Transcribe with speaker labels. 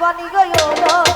Speaker 1: বানি গো